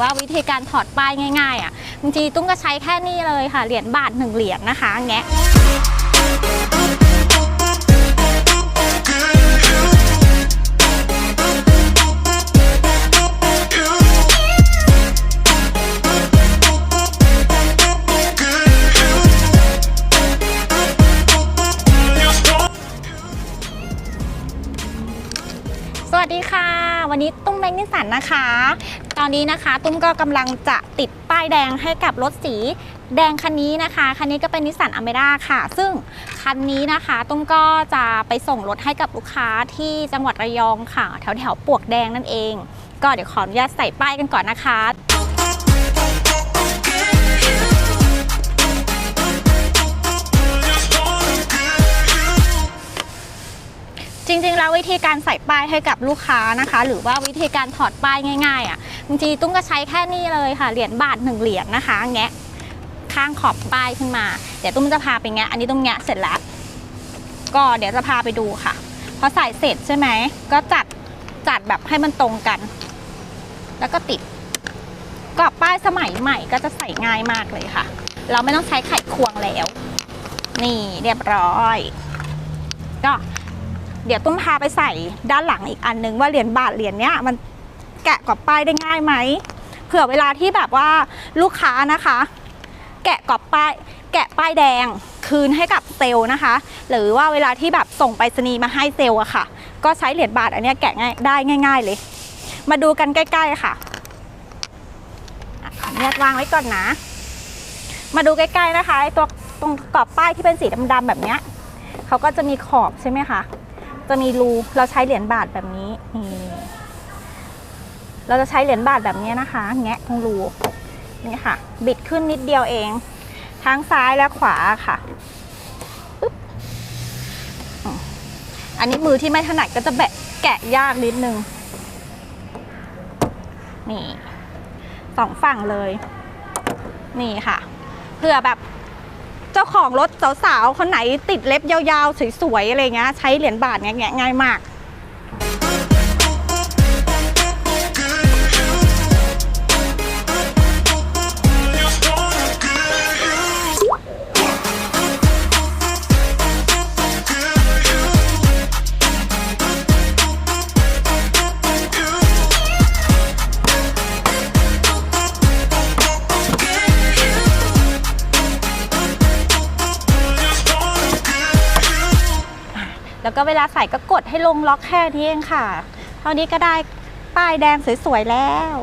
ว่าวิธีการถอดป้ายง่ายๆอะบางทีตุ้มก็ใช้แค่นี้เลยค่ะ เหรียญบาทหนึ่งเหรียญนะคะแงะสวัสดีค่ะ วันนี้ตุ้มแบงค์นิสสันนะคะ ตอนนี้นะคะตุ้มก็กำลังจะติดป้ายแดงให้กับรถสีแดงคันนี้นะคะ คันนี้ก็เป็นนิสสันอเมร่าค่ะ ซึ่งคันนี้นะคะตุ้มก็จะไปส่งรถให้กับลูกค้าที่จังหวัดระยองค่ะ แถวแถวปวกแดงนั่นเอง ก็เดี๋ยวขออนุญาตใส่ป้ายกันก่อนนะคะ ริงๆแล้ววิธีการใส่ป้ายให้กับลูกค้านะคะ หรือว่าวิธีการถอดป้ายง่ายๆอะบางทีตุ้มก็ใช้แค่นี้เลยค่ะเหรียญบาทหนึ่งเหรียญนะคะ แงะข้างขอบป้ายขึ้นมา เดี๋ยวตุ้มจะพาไปแงะอันนี้ตุ้มแงะเสร็จแล้ว ก็เดี๋ยวจะพาไปดูค่ะพอใส่เสร็จใช่ไหมก็จัดจัดแบบให้มันตรงกัน แล้วก็ติดกรอบป้ายสมัยใหม่ก็จะใส่ง่ายมากเลยค่ะ เราไม่ต้องใช้ไขควงแล้ว นี่เรียบร้อย ก็ เดี๋ยวตุ้มพาไปใส่ด้านหลังอีกอันนึงว่าเหรียญบาทเหรียญเนี้ยมันแกะกรอบป้ายได้ง่ายไหมเผื่อเวลาที่แบบว่าลูกค้านะคะ แกะกรอบป้ายแกะป้ายแดงคืนให้กับเซลล์นะคะ หรือว่าเวลาที่แบบส่งไปรษณีย์มาให้เซลล์อะค่ะ ก็ใช้เหรียญบาทอันเนี้ยแกะง่ายได้ง่าย ๆ เลย มาดูกันใกล้ ๆค่ะอะขออนุญาตวางไว้ก่อนนะ มาดูใกล้ๆนะคะไอตัวตรงกรอบป้ายที่เป็นสีดำๆแบบเนี้ยเขาก็จะมีขอบใช่ไหมคะ จะมีรูเราใช้เหรียญบาทแบบนี้นี่เราจะใช้เหรียญบาทแบบนี้นะคะ แงะตรงรูนี่ค่ะ บิดขึ้นนิดเดียวเอง ทั้งซ้ายและขวาค่ะปึ๊บอันนี้มือที่ไม่ถนัดก็จะแบะแกะยากนิดนึง นี่สองฝั่งเลย นี่ค่ะ เพื่อแบบ จ้าของรถสาวๆคนไหนติดเล็บยาวๆสวยๆอะไรเงี้ยใช้เหรียญบาทเงี้ยง่ายมาก แล้วก็เวลาใส่ก็กดให้ลงล็อกแค่นี้เองค่ะ เท่านี้ก็ได้ป้ายแดงสวยๆแล้ว